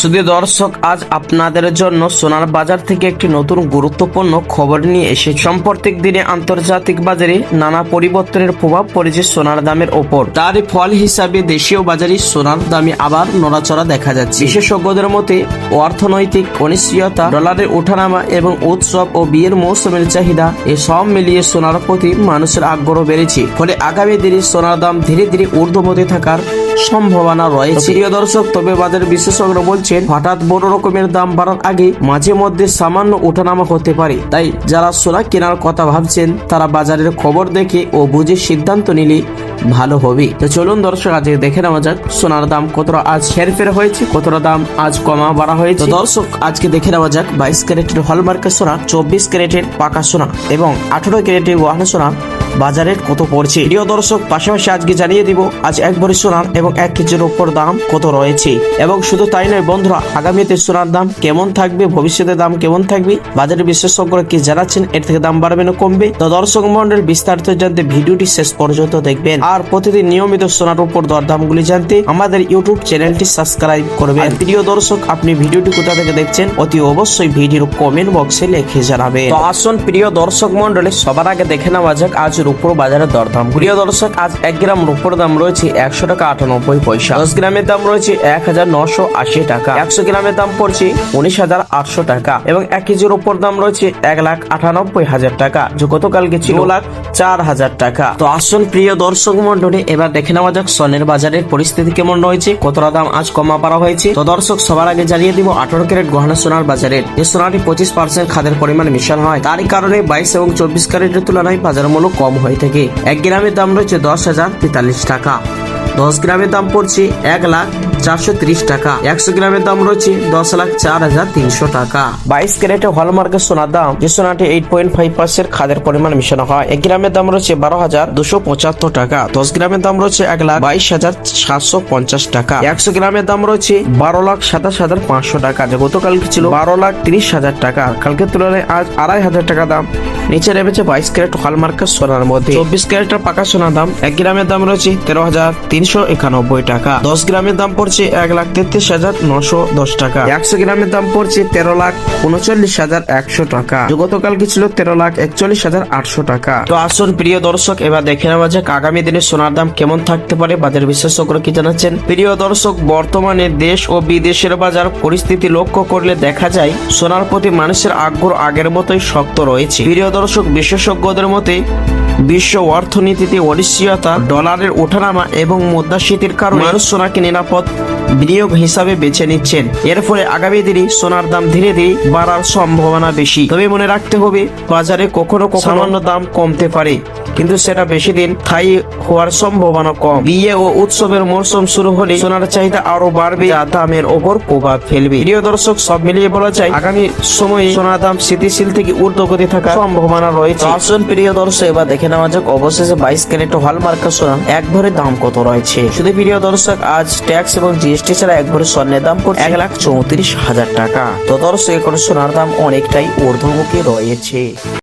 শুধু দর্শক, আজ আপনাদের জন্য সোনার বাজার থেকে একটি নতুন গুরুত্বপূর্ণ খবর নিয়ে এসে সাম্প্রতিক দিনে আন্তর্জাতিক বাজারে নানা পরিবর্তনের প্রভাব পড়েছে সোনার দামের ওপর। তার ফল হিসাবে দেশীয় বাজারে সোনার দামে আবার নড়াচড়া দেখা যাচ্ছে। বিশেষজ্ঞদের মতে, অর্থনৈতিক অনিশ্চয়তা, ডলারের ওঠানামা এবং উৎসব ও বিয়ের মৌসুমের চাহিদা, এ সব মিলিয়ে সোনার প্রতি মানুষের আগ্রহ বেড়েছে। ফলে আগামী দিনে সোনার দাম ধীরে ধীরে ঊর্ধ্বমতি থাকার সম্ভাবনা রয়েছে। প্রিয় দর্শক, তবে বাজার বিশেষজ্ঞরা বলছেন, হঠাৎ বড় রকমের দাম বাড়ার আগে মাঝে মধ্যে সামান্য ওঠানামা হতে পারে। তাই যারা সোনা কেনার কথা ভাবছেন, তারা বাজারের খবর দেখে ও বুঝে সিদ্ধান্ত নিলে ভালো হবে। তো চলুন দর্শক, আজকে দেখে নেওয়া যাক সোনার দাম কতটা আজ হেরফের হয়েছে, কতটা দাম আজ কমা বাড়া হয়েছে। দর্শক, আজকে দেখে নেওয়া যাক বাইশ ক্যারেটের হলমার্কের সোনা, চব্বিশ ক্যারেটের পাকা সোনা এবং আঠারো ক্যারেটের গহনা সোনা বাজারের কত পড়ছে? প্রিয় দর্শক, পাশাপাশি আজকে জানিয়ে দিব, আজ এক ভরি সোনার এবং এক কেজির উপর দাম কত রয়েছে? এবং শুধু তাই নয় বন্ধুরা, আগামীতে সোনার দাম কেমন থাকবে? ভবিষ্যতে দাম কেমন থাকবে? বাজারের বিশেষজ্ঞরা কি জানাচ্ছেন? এর থেকে দাম বাড়বে না কমবে? তো দর্শক মন্ডল বিস্তারিত জানতে ভিডিওটি শেষ পর্যন্ত দেখবেন। আর প্রতিদিন নিয়মিত সোনার উপর দরদামগুলি জানতে আমাদের ইউটিউব চ্যানেলটি সাবস্ক্রাইব করবেন। প্রিয় দর্শক, আপনি ভিডিওটি কোথা থেকে দেখছেন? অতি অবশ্যই ভিডিওর কমেন্ট বক্সে লিখে জানাবেন। তো আসুন, প্রিয় দর্শক মন্ডলী সবার আগে দেখে নেওয়া যাক, আজ রূপোর বাজারের দরদাম। প্রিয় দর্শক, আজ এক গ্রাম রূপোর দাম রয়েছে একশো টাকা আটানব্বই পয়সা। দশ গ্রামের দাম রয়েছে এক হাজার নশো আশি টাকা। একশো গ্রামের দাম পড়ছে উনিশ হাজার আটশো টাকা এবং এক কেজির উপর দাম রয়েছে এক লাখ আটানব্বই হাজার টাকা। যে গতকালকে ছিল লাখ চার হাজার টাকা। তো আসুন প্রিয় দর্শক মন্ডলী এবার দেখে নেওয়া যাক সোনের বাজারের পরিস্থিতি কেমন রয়েছে, কতটা দাম আজ কমা পারা হয়েছে। তো দর্শক, সবার আগে জানিয়ে দিব, আঠারো ক্যারেট গহনা সোনার বাজারের। যে সোনাটি পঁচিশ পার্সেন্ট খাদের পরিমাণ মিশানো হয়। তারই কারণে বাইশ এবং চব্বিশ ক্যারেটের তুলনায় বাজার মূল্য কম হয়ে থাকে। এক গ্রামের দাম রয়েছে দশ হাজার তেতাল্লিশ টাকা। দশ গ্রামের দাম পড়ছে এক লাখ চারশো ত্রিশ টাকা। একশো গ্রামের দাম রয়েছে দশ লাখ চার হাজার তিনশো টাকা। বাইশ ক্যারেটে হলমার্কের সোনার দাম যে সোনাটি এইট পয়েন্ট ফাইভ পার্সেন্ট খাদের পরিমাণ মিশানো হয়। এক গ্রামের দাম রয়েছে বারো হাজার দুশো পঁচাত্তর টাকা। দশ গ্রামের দাম রয়েছে এক লাখ বাইশ হাজার সাতশো পঞ্চাশ টাকা। একশো গ্রামের দাম রয়েছে বারো লাখ সাতাশ হাজার পাঁচশো টাকা। যে গতকালকে ছিল বারো লাখ তিরিশ হাজার টাকা। কালকের তুলনায় আজ আড়াই হাজার টাকা দাম। নিচে নেমেছে বাইশ ক্যারেট হলমার্কের সোনার মধ্যে। চব্বিশ ক্যারেটের পাকা সোনার দাম এক গ্রামের দাম রয়েছে তেরো হাজার তিনশো একানব্বই টাকা। দশ গ্রামের দাম পড়ছে এক লাখ তেত্রিশ হাজার নশো দশ টাকা। একশো গ্রামের দাম পড়ছে তেরো লাখ উনচল্লিশ হাজার একশো টাকা। গতকালকে ছিল তেরো লাখ একচল্লিশ হাজার আটশো টাকা? তো আসুন প্রিয় দর্শক এবার দেখে নেওয়া যাক আগামী দিনে সোনার দাম কেমন থাকতে পারে। বাজার বিশেষজ্ঞরা কি জানাচ্ছেন? প্রিয় দর্শক বর্তমানে দেশ ও বিদেশের বাজার পরিস্থিতি লক্ষ্য করলে দেখা যায় সোনার প্রতি মানুষের আগ্রহ আগের মতোই শক্ত রয়েছে। প্রিয় দর্শক বিশেষজ্ঞদের মতে বিশ্ব অর্থনীতিতে অনিশ্চয়তা, ডলারের ওঠানামা এবং মুদ্রাস্ফীতির কারণে মানুষ সোনাকে নিরাপদ বিনিয়োগ হিসাবে বেছে নিচ্ছেন। এর ফলে আগামী দিনে সোনার দাম ধীরে ধীরে বাড়ার সম্ভাবনা বেশি। তবে মনে রাখতে হবে, বাজারে কখনো কখনো দাম কমতে পারে, কিন্তু সেটা বেশি দিন স্থায়ী হওয়ার সম্ভাবনা কম। বিয়ে ও উৎসবের মরশুম শুরু হলে সোনার চাহিদা আরও বাড়বে, যা দামের ওপর প্রভাব ফেলবে। প্রিয় দর্শক, সব মিলিয়ে বলা যায়, আগামী সময়ে সোনার দাম স্থিতিশীল থেকে ঊর্ধ্বগতি থাকার সম্ভাবনা রয়েছে। আসুন প্রিয় দর্শক, এবার দেখে নেওয়া যাক। অবশেষে বাইশ ক্যারেট হল মার্কা সোনা এক ভরের দাম কত রয়েছে? শুধু প্রিয় দর্শক, আজ ট্যাক্স এবং জিএসটি ছাড়া এক ভরের স্বর্ণের দাম পড়ছে এক লাখ চৌত্রিশ হাজার টাকা। তো দর্শক, এখন সোনার দাম অনেকটাই ঊর্ধ্বমুখী রয়েছে।